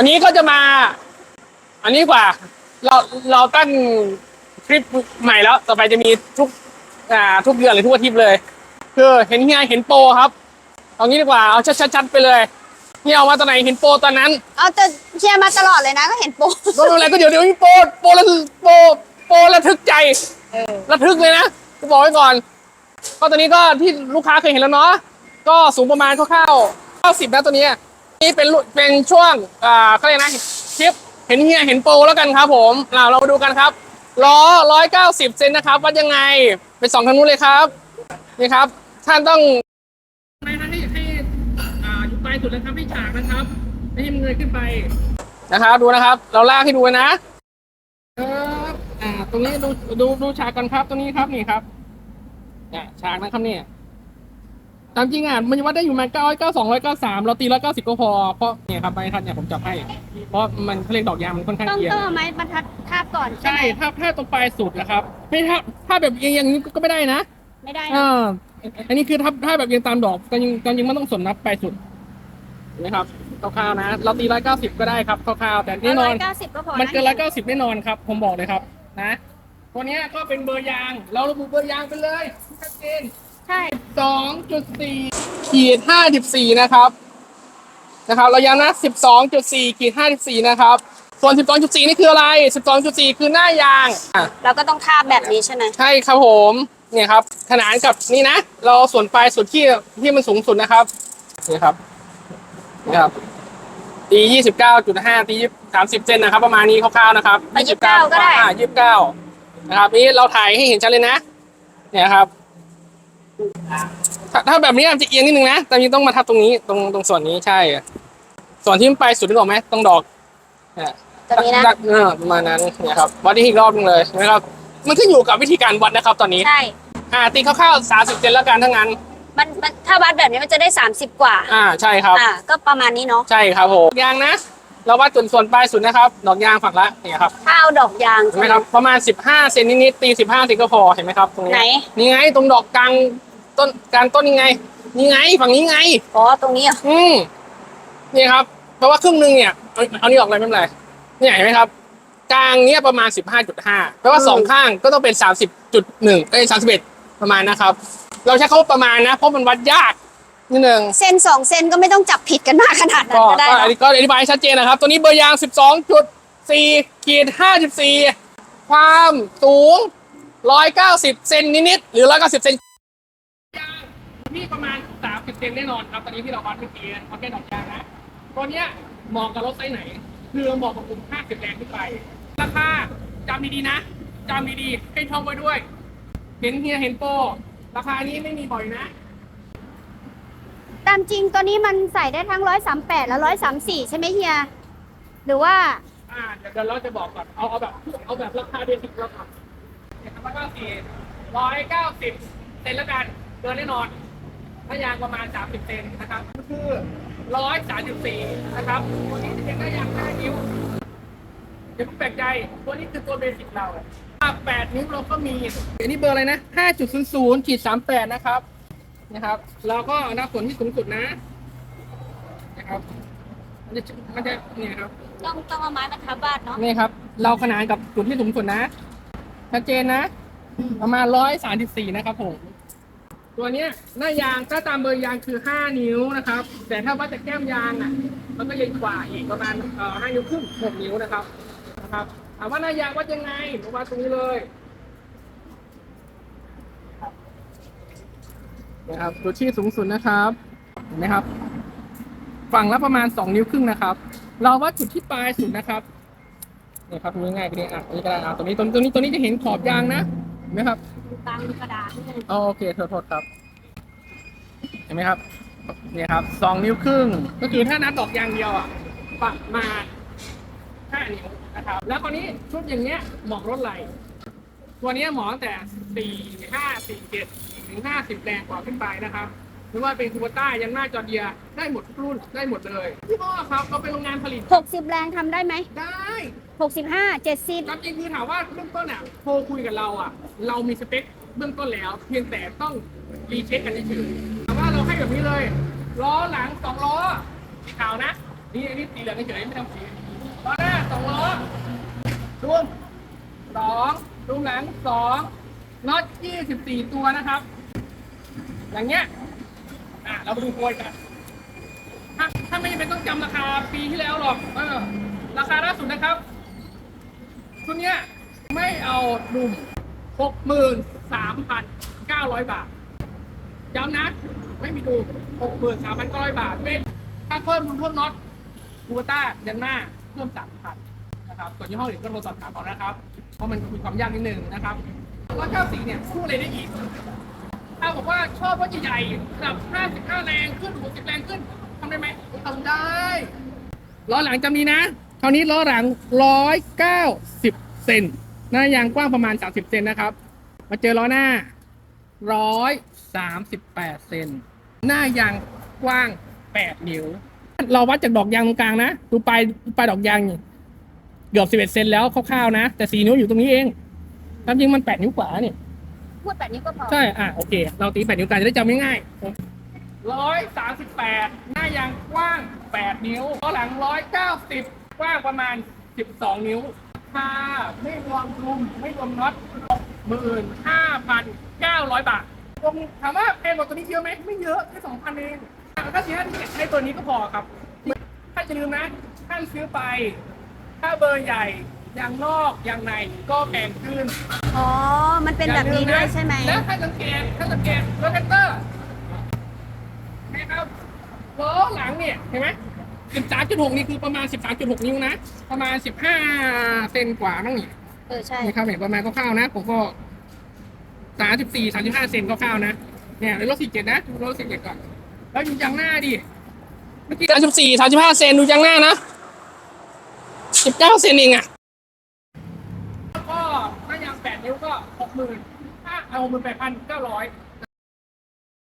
วันนี้ก็จะมา อันนี้ดีกว่า เราเราตั้งคลิปใหม่แล้ว ต่อไปจะมีทุก อ่า ทุกเดือนหรือทุกอาทิตย์เลยคือเห็นเฮียเห็นโปรครับเอางี้ดีกว่าเอาชัดๆไปเลยเฮียเอามาตอนไหนเห็นโปรตอนนั้นเอาแต่เชียร์มาตลอดเลยนะก็เห็นโปรก็ไม่เป็นไรก็เดี๋ยวเดี๋ยวมีโปรโปรระโปรโปรระทึกใจเออระทึกเลยนะจะบอกไว้ก่อนก็ตัวนี้ก็ที่ลูกค้าเคยเห็นแล้วเนาะก็สูงประมาณคร่าวๆ90นะตัวนี้ นี่เป็นรุ่นเป็นช่วงอ่าเขาเรียกนะคลิปเห็นเฮียเห็นโปรแล้วกันครับ ผมเราเรามาดูกันครับล้อ190เซนนะครับวัดยังไงไปสองทางนู้นเลยครับ นี่ครับ ท่านต้องให้ให้ให้อ่าอยู่ปลายสุดนะครับให้ฉากนะครับให้มันเงยขึ้นไปนะครับ ดูนะครับ เราลากให้ดูนะครับอ่าตรงนี้ดูดูดูฉากกันครับตรงนี้ครับนี่ครับเนี่ยฉากนะครับเนี่ย ตามจริงอะมันวัดได้อยู่ประมาณเก้าเก้าสองร้อยเก้าสามเราตีร้อยเก้าสิบก็พอเพราะเนี่ยครับใบทัดเนี่ยผมจับให้ เพราะมันเขาเรียกดอกยางมันค่อนข้างต้องเอียง ต้องเอาไม้บรรทัดทาบก่อนใช่ใช่ไหมถ้าถ้าตรงปลายสุดนะครับ ไม่ถ้าถ้าแบบเอียงอย่างนี้ก็ไม่ได้นะไม่ได้อ่นะาอันนี้คือถ้าถ้าแบบเอียงตามดอกตามจริงตามจริงมันต้องสนนับปลายสุดเห็นะครับคร่าวๆนะ เราตีร้อยเก้าสิบก็ได้ครับคร่าวๆแต่แน่นอน ร้อยเก้าสิบก็พอมันเกินร้อยนะเก้าสิบแน่นอนครับ ผมบอกเลยครับนะตัวเนี้ยก็เป็นเบอร์ยาง เราระบุเบอร์ยางไปเลยชัดเจน ใช่ สองจุดสี่ขีดห้าสิบสี่นะครับนะครับเราย้ำนะสิบสองจุดสี่ขีดห้าสิบสี่นะครับ ส่วนสิบสองจุดสี่นี่คืออะไรสิบสองจุดสี่คือหน้ายางอะเราก็ต้องทาบแบบนี้ใช่ไหมใช่ครับผมเนี่ยครับขนานกับนี่นะ เราเอาส่วนปลายสุดที่ที่มันสูงสุดนะครับนี่ครับนี่ครับตียี่สิบเก้าจุดห้าตีสามสิบเซนนะครับ ประมาณนี้คร่าวๆนะครับไปยี่สิบเก้าก็ได้ยี่สิบเก้านะครับนี่เราถ่ายให้เห็นชัดเลยนะ เนี่ยครับ ถ้าถ้าแบบนี้อาจจะเอียงนิดนึงนะ แต่ยังต้องมาทับตรงนี้ ตรงตรงส่วนนี้ใช่ ส่วนที่มันไปสุดนึกออกไหมตรงดอกเนี่ยตัวนี้นะดักเออประมาณนั้นเนี่ยครับ วัดได้อีกรอบนึงเลยนะครับ มันขึ้นอยู่กับวิธีการวัดนะครับ ตอนนี้ ใช่ อ่า ตีคร่าวๆสามสิบเซนแล้วกันทั้งนั้น มันมันถ้าวัดแบบนี้มันจะได้30กว่า อ่า ใช่ครับ อ่า ก็ประมาณนี้เนาะ ใช่ครับผมยางนะ เราวัดส่วนส่วนปลายสุดนะครับ ดอกยางฝั่งละเนี่ยครับถ้าเอาดอกยางเห็นไหมครับ ประมาณ15เซนนิดๆตี15เซนก็พอ เห็นไหมครับตรงนี้ ไหน นี่ไงตรงดอกกลาง ต้นกลางต้นนี่ไงนี่ไง ฝั่งนี้ไง อ๋อตรงนี้อะอืมนี่ครับเพราะว่าครึ่งหนึ่งเนี่ยเอาเอานี่ออกเลยไม่เป็นไรเนี่ยเห็นไหมครับ กลางเนี้ยประมาณ15.5แปลว่าสองข้างก็ต้องเป็น30.1เอ้ย31ประมาณนะครับ เราใช้คำว่าประมาณนะ เพราะมันวัดยากนิดนึงเส้นสองเส้นก็ไม่ต้องจับผิดกันมากขนาดนั้ก็นก็ได้ก็เนอันอะนี้ก็อธิบายให้ชัดเจนนะครับ ตัวนี้เบอร์ยาง12.4ขีด54ความสูง190เซนนิดๆหรือ190เซนยางที่ประมาณ30เซนแน่นอนครับ ตอนนี้ที่เราวัดเมื่อกี้เอาแค่ดอกยางนะตัวเนี้ยเหมาะกับรถไซส์ไหน คือเหมาะกับกลุ่ม50แรงขึ้นไป ราคาจำดีๆนะจำดีๆให้ท่องไว้ด้วย เห็นเฮียเห็นโปรราคานี้ไม่มีบ่อยนะ ตามจริงตัวนี้มันใส่ได้ทั้ง138และ134ใช่ไหมเฮีย หรือว่า อ่าเดี๋ยวเดี๋ยวเราจะบอกก่อนเอาเอาแบบเอาแบบราคาเบสิกเราก่อนเนี่ยร้อยเก้าสิบร้อยเก้าสิบเซนแล้วกันเกินแน่นอน ถ้ายางประมาณสามสิบเซนนะครับก็คือร้อยสามสิบสี่นะครับตัวนี้จะเป็นหน้ายางห้านิ้วอย่าเพิ่งแปลกใจตัวนี้คือตัวเบสิกเราถ้าแปดนิ้วเราก็มีอันนี้เบอร์อะไรนะห้าจุดศูนย์ศูนย์ขีดสามแปดนะครับนะครับ เราก็นับส่วนที่สูงสุดนะนะครับมันจะมันจะเนี่ยครับต้องต้องเอาไม้มาทับวาดเนาะนี่ครับ เราขนานกับจุดที่สูงสุดนะชัดเจนนะ ประมาณร้อยสามสิบสี่นะครับผม ตัวเนี้ยหน้ายางถ้าตามเบอร์ยางคือห้านิ้วนะครับ แต่ถ้าวัดจากแก้มยางอะ มันก็ใหญ่กว่าอีกประมาณเอ่อห้านิ้วครึ่งหกนิ้วนะครับนะครับถามว่าหน้ายางวัดยังไงผมวัดตรงนี้เลยนะครับจุดที่สูงสุดนะครับเห็นไหมครับ ฝั่งละประมาณสองนิ้วครึ่งนะครับ เราวัดจุดที่ปลายสุดนะครับนี่ครับง่ายๆไปเลยอะอันนี้ก็ได้อะตรงนี้ตรงนี้ตรงนี้จะเห็นขอบยางนะ ไหมครับกลางกระดาษนิดนึงอ๋อโอเคโทษโทษครับ เห็นไหมครับเนี่ยครับสองนิ้วครึ่ง ก็คือถ้านับดอกยางเดียวอะประมาณห้านิ้วนะครับ แล้วคราวนี้ชุดอย่างเงี้ยเหมาะรถไหลตัวเนี้ยเหมาะตั้งแต่สี่ห้าสี่เจ็ดถึงห้าสิบแรงกว่าขึ้นไปนะครับ ไม่ว่าเป็นคูเปต้ายันหน้าจอร์เดียได้หมดทุกรุ่นได้หมดเลยพี่พ่อครับเราเป็นโรงงานผลิต60 แรงทำได้ไหม ได้65 70ครับจริงคือถามว่าเบื้องต้นอะโทรคุยกับเราอะ เรามีสเปคเบื้องต้นแล้ว เพียงแต่ต้องรีเช็คกันเฉยๆแต่ว่าเราให้แบบนี้เลยล้อหลังสองล้อสีขาวนะ นี่อันนี้สีเหลืองเฉยๆไม่ทำสีล้อหน้าสองล้อดุมสองดุมหลังสองน็อตยี่สิบสี่ตัวนะครับ อย่างเงี้ย อะเรามาดูโพยกันถ้าถ้าไม่จำเป็นต้องจำราคาปีที่แล้วหรอกเออราคาล่าสุดนะครับชุดเนี้ยไม่เอาดุมหกหมื่นสามพันเก้าร้อยบาทย้ำนะ ไม่มีดูหกหมื่นสามพันเก้าร้อยบาทเป็นถ้าเพิ่มดุมเพิ่มน็อตบูต้ายันหน้าเพิ่มสามพันนะครับส่วนยี่ห้ออื่นก็โทรสอบถามเอานะครับ เพราะมันมีความยากนิดนึงนะครับร้อยเก้าสี่เนี่ยพูดอะไรได้อีกาบอกว่าชอบรถใหญ่ๆระดับ 55 แรงขึ้น 60 แรงขึ้นทำได้ไหมทำได้ล้อหลังจำนี้นะคราวนี้ล้อหลัง 190 เซนหน้ายางกว้างประมาณ 30 เซนนะครับ มาเจอล้อหน้า 138 เซนหน้ายางกว้าง 8 นิ้ว เราวัดจากดอกยางตรงกลางนะ ดูปลายดูปลายดอกยางนี่เกือบ 11 เซนแล้วคร่าวๆนะ แต่ 4 นิ้วอยู่ตรงนี้เองความจริงมัน 8 นิ้วกว่าเนี่ย พูดแบบนี้ก็พอใช่ อะ โอเค เราตีแปดนิ้วกันจะได้จำง่ายๆร้อยสามสิบแปดหน้ายางกว้างแปดนิ้วล้อหลังร้อยเก้าสิบกว้างประมาณสิบสองนิ้วค่าไม่รวมรุมไม่รวมน็อตหมื่นห้าพันเก้าร้อยบาทตรงถามว่าแพงกว่าตัวนี้เยอะไหมไม่เยอะแค่สองพันเองแล้วก็สี่ห้าที่ใช้ตัวนี้ก็พอครับ ถ้าจะลืมนะท่านซื้อไป ถ้าเบอร์ใหญ่ ยางนอกยางในก็แพงขึ้นอ๋อ มันเป็นแบบนี้ด้วยใช่ไหมแล้วถ้าสังเกตถ้าสังเกตรถแท็กเตอร์นะครับล้อหลังเนี่ยเห็นไหม13.6นี่คือประมาณ13.6นิ้วนะ ประมาณ15เซนกว่านั่งนี่เออใช่นี่ครับเห็นประมาณคร่าวๆนะ ผมก็34 35เซนคร่าวๆนะ เนี่ยในรถ47นะดูรถ47ก่อน แล้วอยู่ยางหน้าดิ เมื่อกี้34 35เซนดูยางหน้านะ19เซนเองอะ หมื่นถ้าเอาหมื่นแปดพันเก้าร้อย